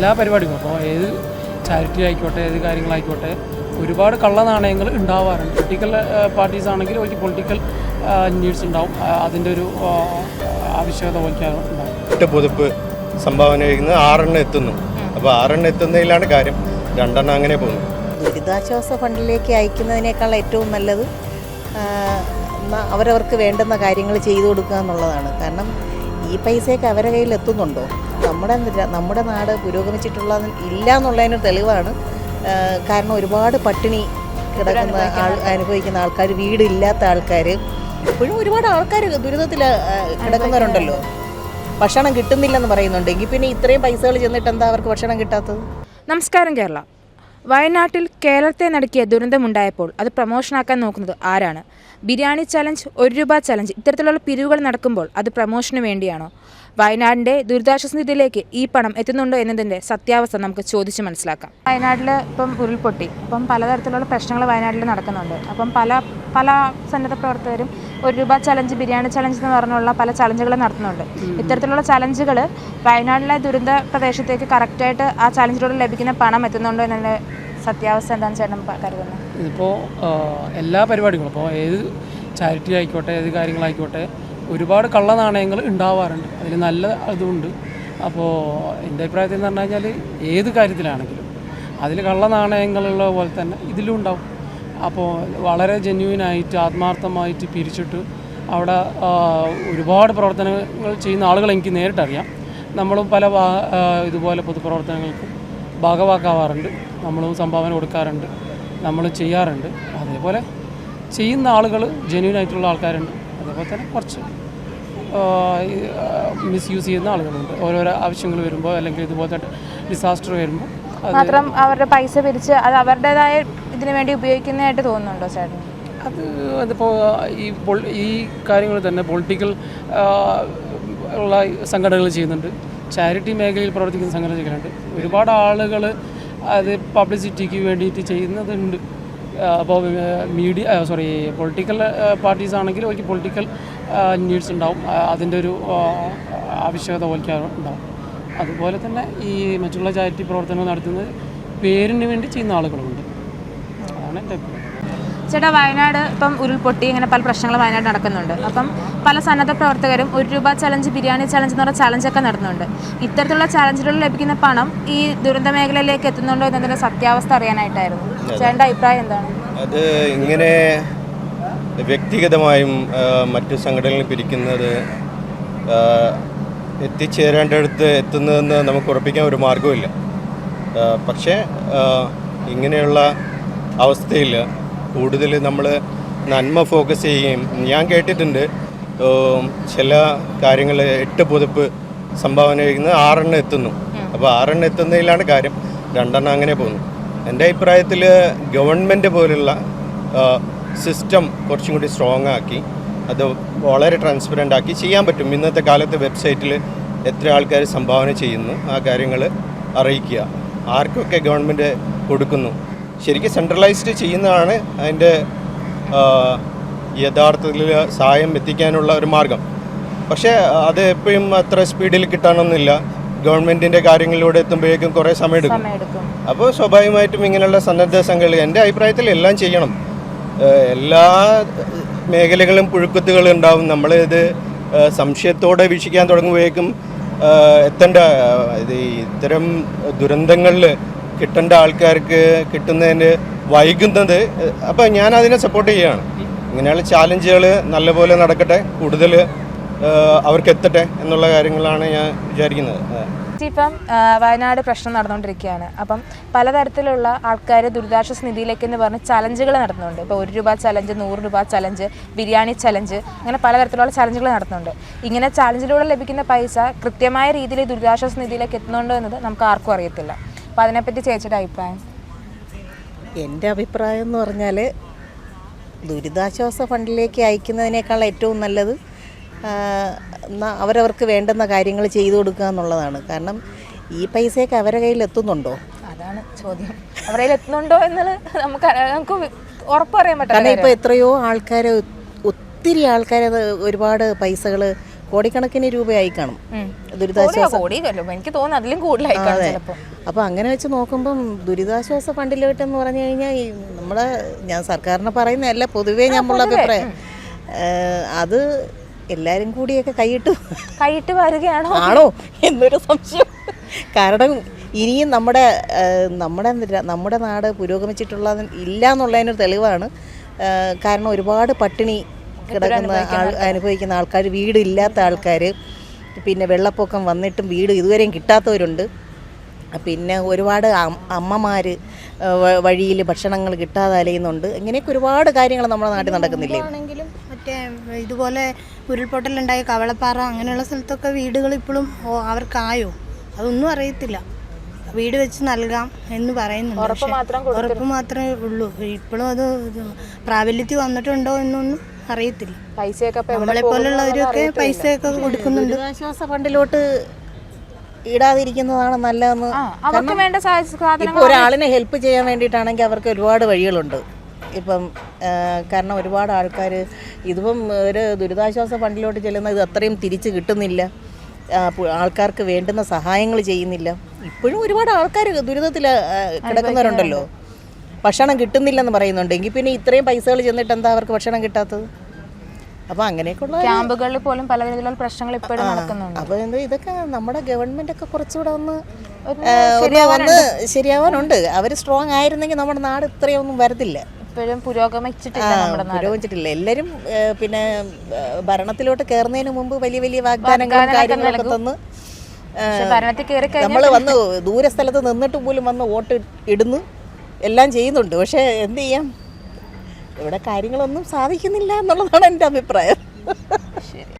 എല്ലാ പരിപാടികളും അപ്പോൾ ഏത് ചാരിറ്റി ആയിക്കോട്ടെ ഏത് കാര്യങ്ങളായിക്കോട്ടെ ഒരുപാട് കള്ള നാണയങ്ങൾ ഉണ്ടാവാറുണ്ട്. പൊളിറ്റിക്കൽ പാർട്ടീസ് ആണെങ്കിൽ ഒരു പൊളിറ്റിക്കൽ നീഡ്സ് ഉണ്ടാവും. അതിന്റെ ഒരു ആവശ്യകത പോലിക്കാൻ ഉണ്ടാവും. എട്ട് പുതുപ്പ് സംഭാവന ചെയ്യുന്നത് ആറെണ്ണം എത്തുന്നു. അപ്പോൾ ആറെണ്ണം എത്തുന്നതിലാണ് കാര്യം. രണ്ടെണ്ണം അങ്ങനെ പോകുന്നു. ദുരിതാശ്വാസ ഫണ്ടിലേക്ക് അയക്കുന്നതിനേക്കാൾ ഏറ്റവും നല്ലത് അവരവർക്ക് വേണ്ടുന്ന കാര്യങ്ങൾ ചെയ്തു കൊടുക്കുക എന്നുള്ളതാണ്. കാരണം ഈ പൈസയൊക്കെ അവരുടെ കയ്യിൽ എത്തുന്നുണ്ടോ? നമ്മുടെ നമ്മുടെ നാട് പുരോഗമിച്ചിട്ടുള്ള ഇല്ല എന്നുള്ളതിന് തെളിവാണ് കാരണം ഒരുപാട് പട്ടിണി കിടക്കുന്ന ആൾ അനുഭവിക്കുന്ന ആൾക്കാർ വീടില്ലാത്ത ആൾക്കാർ ഇപ്പോഴും ഒരുപാട് ആൾക്കാർ ദുരിതത്തിൽ കിടക്കുന്നവരുണ്ടല്ലോ. ഭക്ഷണം കിട്ടുന്നില്ലെന്ന് പറയുന്നുണ്ട്. എങ്കിൽ പിന്നെ ഇത്രയും പൈസകൾ ചെന്നിട്ട് എന്താ അവർക്ക് ഭക്ഷണം കിട്ടാത്തത്? നമസ്കാരം കേരള. വയനാട്ടിൽ കേരളത്തെ നടുക്കിയ ദുരന്തമുണ്ടായപ്പോൾ അത് പ്രമോഷനാക്കാൻ നോക്കുന്നത് ആരാണ്? ബിരിയാണി ചലഞ്ച് ഒരു രൂപ ചലഞ്ച് ഇത്തരത്തിലുള്ള പിരിവുകൾ നടക്കുമ്പോൾ അത് പ്രമോഷന് വേണ്ടിയാണോ? വയനാടിന്റെ ദുരിതാശ്വാസ നിധിയിലേക്ക് ഈ പണം എത്തുന്നുണ്ടോ എന്നതിന്റെ സത്യാവസ്ഥ നമുക്ക് ചോദിച്ചു മനസ്സിലാക്കാം. വയനാട്ടിൽ ഇപ്പം ഉരുൾപൊട്ടി. അപ്പം പലതരത്തിലുള്ള പ്രശ്നങ്ങൾ വയനാട്ടിൽ നടക്കുന്നുണ്ട്. അപ്പം പല പല സന്നദ്ധ പ്രവർത്തകരും ഒരു രൂപ ചലഞ്ച് ബിരിയാണി ചലഞ്ച് എന്ന് പറഞ്ഞുള്ള പല ചലഞ്ചുകളും നടത്തുന്നുണ്ട്. ഇത്തരത്തിലുള്ള ചലഞ്ചുകൾ വയനാട്ടിലെ ദുരന്ത പ്രദേശത്തേക്ക് കറക്റ്റായിട്ട് ആ ചലഞ്ചിലൂടെ ലഭിക്കുന്ന പണം എത്തുന്നുണ്ടോ എന്നതിന്റെ സത്യാവസ്ഥ എന്താണെന്ന് ചേട്ടൻ കരുതുന്നത് ഇതിപ്പോൾ എല്ലാ പരിപാടികളും. ഇപ്പോൾ ഏത് ചാരിറ്റി ആയിക്കോട്ടെ ഏത് കാര്യങ്ങളായിക്കോട്ടെ ഒരുപാട് കള്ള നാണയങ്ങൾ ഉണ്ടാവാറുണ്ട്. അതിൽ നല്ല ഇതുണ്ട് അപ്പോൾ എന്റെ അഭിപ്രായത്തിൽ എന്ന് പറഞ്ഞു കഴിഞ്ഞാൽ ഏത് കാര്യത്തിലാണെങ്കിലും അതിൽ കള്ള നാണയങ്ങളുള്ള പോലെ തന്നെ ഇതിലും ഉണ്ടാവും. അപ്പോൾ വളരെ ജെന്യൂനായിട്ട് ആത്മാർത്ഥമായിട്ട് പിരിച്ചിട്ട് അവിടെ ഒരുപാട് പ്രവർത്തനങ്ങൾ ചെയ്യുന്ന ആളുകൾ എനിക്ക് നേരിട്ടറിയാം. നമ്മളും പല ഇതുപോലെ പൊതുപ്രവർത്തനങ്ങൾക്ക് ഭാഗവാക്കാവാറുണ്ട്. നമ്മളും സംഭാവന കൊടുക്കാറുണ്ട്. നമ്മൾ ചെയ്യാറുണ്ട്. അതേപോലെ ചെയ്യുന്ന ആളുകൾ ജെന്യൂൻ ആയിട്ടുള്ള ആൾക്കാരുണ്ട്. അതേപോലെ തന്നെ കുറച്ച്. മിസ്യൂസ് ചെയ്യുന്ന ആളുകളുണ്ട്. ഓരോരോ ആവശ്യങ്ങൾ വരുമ്പോൾ അല്ലെങ്കിൽ ഇതുപോലത്തെ ഡിസാസ്റ്റർ വരുമ്പോൾ മാത്രം അവരുടെ പൈസ പിരിച്ച് അത് അവരുടേതായ ഇതിനു വേണ്ടി ഉപയോഗിക്കുന്നതായിട്ട് തോന്നുന്നുണ്ടോ ചേട്ടൻ അത് അതിപ്പോൾ ഈ ഈ കാര്യങ്ങൾ തന്നെ പൊളിറ്റിക്കൽ ഉള്ള സംഘടനകൾ ചെയ്യുന്നുണ്ട്. ചാരിറ്റി മേഖലയിൽ പ്രവർത്തിക്കുന്ന സംഘടനകളുണ്ട് ഒരുപാട് ആളുകൾ അത് പബ്ലിസിറ്റിക്ക് വേണ്ടിയിട്ട് ചെയ്യുന്നതുണ്ട്. അപ്പോൾ മീഡിയ സോറി പൊളിറ്റിക്കൽ പാർട്ടീസ് ആണെങ്കിൽ ഒരു പൊളിറ്റിക്കൽ നീഡ്സ് ഉണ്ടാവും. അതിന്റെ ഒരു ആവശ്യകത പോലിക്കാൻ ഉണ്ടാവും. അതുപോലെ തന്നെ ഈ മറ്റുള്ള ചാരിറ്റി പ്രവർത്തനങ്ങൾ നടത്തുന്നത് പേരിന് വേണ്ടി ചെയ്യുന്ന ആളുകളുണ്ട്. അതാണ് എന്റെ ചേട്ടാ വയനാട് ഇപ്പം ഉരുൾപൊട്ടി ഇങ്ങനെ പല പ്രശ്നങ്ങൾ വയനാട് നടക്കുന്നുണ്ട്. അപ്പം പല സന്നദ്ധ പ്രവർത്തകരും ഒരു രൂപ ചലഞ്ച് ബിരിയാണി ചലഞ്ച് എന്ന് പറഞ്ഞ ചലഞ്ചൊക്കെ നടന്നുണ്ട് ഇത്തരത്തിലുള്ള ചലഞ്ചിലൂടെ ലഭിക്കുന്ന പണം ഈ ദുരന്ത മേഖലയിലേക്ക് എത്തുന്നുണ്ടോ എന്നതിന്റെ സത്യാവസ്ഥ അറിയാനായിട്ടായിരുന്നു. ചേട്ടന്റെ അഭിപ്രായം എന്താണ്? അത് ഇങ്ങനെ വ്യക്തിഗതമായും മറ്റു സംഘടനകൾ പിരിക്കുന്നത് എത്തിച്ചേരേണ്ടടുത്ത് എത്തുന്നതെന്ന് നമുക്ക് ഉറപ്പിക്കാൻ ഒരു മാർഗവും ഇല്ല പക്ഷേ ഇങ്ങനെയുള്ള അവസ്ഥയിൽ കൂടുതൽ നമ്മൾ നന്മ ഫോക്കസ് ചെയ്യുകയും ഞാൻ കേട്ടിട്ടുണ്ട് ചില കാര്യങ്ങൾ എട്ട് പുതുപ്പ് സംഭാവന ചെയ്യുന്നത് ആറെണ്ണം എത്തുന്നു. അപ്പോൾ ആറെണ്ണം എത്തുന്നതിലാണ് കാര്യം. രണ്ടെണ്ണം അങ്ങനെ പോകുന്നു. എന്റെ അഭിപ്രായത്തിൽ ഗവൺമെന്റ് പോലുള്ള സിസ്റ്റം കുറച്ചും കൂടി സ്ട്രോങ് ആക്കി അത് വളരെ ട്രാൻസ്പെറന്റ് ആക്കി ചെയ്യാൻ പറ്റും. ഇന്നത്തെ കാലത്ത് വെബ്സൈറ്റിൽ എത്ര ആൾക്കാർ സംഭാവന ചെയ്യുന്നു ആ കാര്യങ്ങൾ അറിയിക്കുക. ആർക്കൊക്കെ ഗവൺമെന്റ് കൊടുക്കുന്നു? ശരിക്കും സെൻട്രലൈസ്ഡ് ചെയ്യുന്നതാണ് അതിന്റെ യഥാർത്ഥത്തിൽ സഹായം എത്തിക്കാനുള്ള ഒരു മാർഗം. പക്ഷേ അത് എപ്പോഴും അത്ര സ്പീഡിൽ കിട്ടാനൊന്നുമില്ല. ഗവൺമെന്റിന്റെ കാര്യങ്ങളിലൂടെ എത്തുമ്പോഴേക്കും കുറേ സമയം എടുക്കും സമയമെടുക്കും. അപ്പോൾ സ്വാഭാവികമായിട്ടും ഇങ്ങനെയുള്ള സന്നദ്ധ സംഘടനകൾ എന്റെ അഭിപ്രായത്തിൽ എല്ലാം ചെയ്യണം. എല്ലാ മേഖലകളും പുഴുക്കുത്തുകൾ ഉണ്ടാവും. നമ്മളിത് സംശയത്തോടെ വീക്ഷിക്കാൻ തുടങ്ങുമ്പോഴേക്കും എത്തേണ്ട ഇത് ഇത്തരം ദുരന്തങ്ങളിൽ കിട്ടേണ്ട ആൾക്കാർക്ക് കിട്ടുന്നതിന് വൈകുന്നത് അപ്പോൾ ഞാൻ അതിനെ സപ്പോർട്ട് ചെയ്യുകയാണ്. ഇങ്ങനെയുള്ള ചാലഞ്ചുകൾ നല്ലപോലെ നടക്കട്ടെ കൂടുതൽ അവർക്ക് എത്തട്ടെ എന്നുള്ള കാര്യങ്ങളാണ് ഞാൻ വിചാരിക്കുന്നത്. ഇപ്പം വയനാട് പ്രശ്നം നടന്നുകൊണ്ടിരിക്കുകയാണ്. അപ്പം പലതരത്തിലുള്ള ആൾക്കാർ ദുരിതാശ്വാസ നിധിയിലേക്ക് എന്ന് പറഞ്ഞ് ചലഞ്ചുകൾ നടത്തുന്നുണ്ട്. ഇപ്പോൾ ഒരു രൂപ ചലഞ്ച് നൂറ് രൂപ ചലഞ്ച് ബിരിയാണി ചലഞ്ച് അങ്ങനെ പലതരത്തിലുള്ള ചലഞ്ചുകൾ നടത്തുന്നുണ്ട്. ഇങ്ങനെ ചലഞ്ചിലൂടെ ലഭിക്കുന്ന പൈസ കൃത്യമായ രീതിയിൽ ദുരിതാശ്വാസ നിധിയിലേക്ക് എത്തുന്നുണ്ടോ എന്നത് നമുക്ക് ആർക്കും അറിയത്തില്ല. അപ്പോൾ അതിനെപ്പറ്റി ചേച്ചിയുടെ അഭിപ്രായം? എന്റെ അഭിപ്രായം എന്ന് പറഞ്ഞാൽ ദുരിതാശ്വാസ ഫണ്ടിലേക്ക് അയക്കുന്നതിനേക്കാൾ ഏറ്റവും നല്ലത് അവരവർക്ക് വേണ്ടുന്ന കാര്യങ്ങൾ ചെയ്തു കൊടുക്കുക എന്നുള്ളതാണ്. കാരണം ഈ പൈസയൊക്കെ അവരുടെ കയ്യിൽ എത്തുന്നുണ്ടോ? അതാണ് ചോദ്യം. അവരുടെ കയ്യിൽ എത്തുന്നുണ്ടോ എന്നുള്ളത് നമുക്ക്. നമുക്ക് ഉറപ്പറിയാൻ പറ്റില്ല കാരണം ഇപ്പോൾ എത്രയോ ആൾക്കാർ ഒത്തിരി ആൾക്കാർ ഒരുപാട് പൈസകൾ കോടിക്കണക്കിന് രൂപയായി കാണും. ദുരിതാശ്വാസ എനിക്ക് തോന്നുന്നു അതിലും കൂടുതലായി അതെ. അപ്പോൾ അങ്ങനെ വെച്ച് നോക്കുമ്പം ദുരിതാശ്വാസ ഫണ്ടിലോട്ടെന്ന് പറഞ്ഞു കഴിഞ്ഞാൽ ഈ നമ്മളെ ഞാൻ സർക്കാരിനെ പറയുന്നതല്ല പൊതുവേ നമ്മളുടെ അഭിപ്രായം. അത് എല്ലാരും കൂടിയൊക്കെ കൈയിട്ട് കൈയിട്ട് വരികയാണോ? ആണോ എന്നൊരു സംശയം. കാരണം ഇനിയും നമ്മുടെ നമ്മുടെ നമ്മുടെ നാട് പുരോഗമിച്ചിട്ടുള്ള ഇല്ല എന്നുള്ളതിനൊരു തെളിവാണ് കാരണം ഒരുപാട് പട്ടിണി കിടക്കുന്ന ആൾ അനുഭവിക്കുന്ന ആൾക്കാർ വീടില്ലാത്ത ആൾക്കാർ. പിന്നെ വെള്ളപ്പൊക്കം വന്നിട്ടും വീട് ഇതുവരെയും കിട്ടാത്തവരുണ്ട്. പിന്നെ ഒരുപാട് അമ്മമാർ വഴിയിൽ ഭക്ഷണങ്ങൾ കിട്ടാതെ അലയുന്നുണ്ട്. ഇങ്ങനെയൊക്കെ ഒരുപാട് കാര്യങ്ങൾ നമ്മുടെ നാട്ടിൽ നടക്കുന്നില്ലേ? ആണെങ്കിലും മറ്റേ ഇതുപോലെ ഉരുൾപൊട്ടലുണ്ടായ കവളപ്പാറ അങ്ങനെയുള്ള സ്ഥലത്തൊക്കെ വീടുകൾ ഇപ്പോഴും അവർക്കായോ? അതൊന്നും അറിയത്തില്ല. വീട് വെച്ച് നൽകാം എന്ന് പറയുന്നുണ്ട്. ഉറപ്പ് മാത്രം ഉറപ്പ് മാത്രമേ ഉള്ളൂ. ഇപ്പോഴും അത് പ്രാബല്യത്തിൽ വന്നിട്ടുണ്ടോ എന്നൊന്നും അറിയത്തില്ല. പൈസയൊക്കെ നമ്മളെ പോലുള്ളവരൊക്കെ പൈസയൊക്കെ കൊടുക്കുന്നുണ്ട്. ദുരിതാശ്വാസ ഫണ്ടിലോട്ട് ഇടാതിരിക്കുന്നതാണ് നല്ലതെന്ന് അവർക്ക് വേണ്ട സാധനങ്ങൾ ഒരാളിനെ ഹെൽപ്പ് ചെയ്യാൻ വേണ്ടിയിട്ടാണെങ്കിൽ അവർക്ക് ഒരുപാട് വഴികളുണ്ട്. ഇപ്പം കാരണം ഒരുപാട് ആൾക്കാർ ഇതിപ്പം ഒരു ദുരിതാശ്വാസ ഫണ്ടിലോട്ട് ചെല്ലുന്ന ഇത് അത്രയും തിരിച്ച് കിട്ടുന്നില്ല. ആൾക്കാർക്ക് വേണ്ടുന്ന സഹായങ്ങൾ ചെയ്യുന്നില്ല. ഇപ്പോഴും ഒരുപാട് ആൾക്കാർ ദുരിതത്തിൽ കിടക്കുന്നവരുണ്ടല്ലോ. ഭക്ഷണം കിട്ടുന്നില്ലെന്ന് പറയുന്നുണ്ട്. എങ്കിൽ പിന്നെ ഇത്രയും പൈസകൾ ചെന്നിട്ട് എന്താ അവർക്ക് ഭക്ഷണം കിട്ടാത്തത്? അപ്പോൾ അങ്ങനെയൊക്കെയുള്ള ക്യാമ്പുകളിൽ പോലും പല രീതിയിലുള്ള പ്രശ്നങ്ങൾ ഇപ്പോഴും നടക്കുന്നുണ്ട്. അപ്പോൾ എന്താ ഇതൊക്കെ നമ്മുടെ ഗവൺമെന്റ് ഒക്കെ കുറച്ചുകൂടെ ഒന്ന് വന്ന് ശരിയാവാനുണ്ട്. അവർ സ്ട്രോങ് ആയിരുന്നെങ്കിൽ നമ്മുടെ നാട് ഇത്രയൊന്നും വരത്തില്ല. ഇപ്പോഴും പുരോഗമിച്ചിട്ടില്ല പുരോഗമിച്ചിട്ടില്ല. എല്ലാവരും പിന്നെ ഭരണത്തിലോട്ട് കയറുന്നതിന് മുമ്പ് വലിയ വലിയ വാഗ്ദാനങ്ങളും കാര്യങ്ങളൊക്കെ തന്ന് നമ്മൾ വന്ന് ദൂരസ്ഥലത്ത് നിന്നിട്ട് പോലും വന്ന് വോട്ട് ഇടുന്നു. എല്ലാം ചെയ്യുന്നുണ്ട്. പക്ഷെ എന്ത് ചെയ്യാം? ഇവിടെ കാര്യങ്ങളൊന്നും സാധിക്കുന്നില്ല എന്നുള്ളതാണ് എന്റെ അഭിപ്രായം.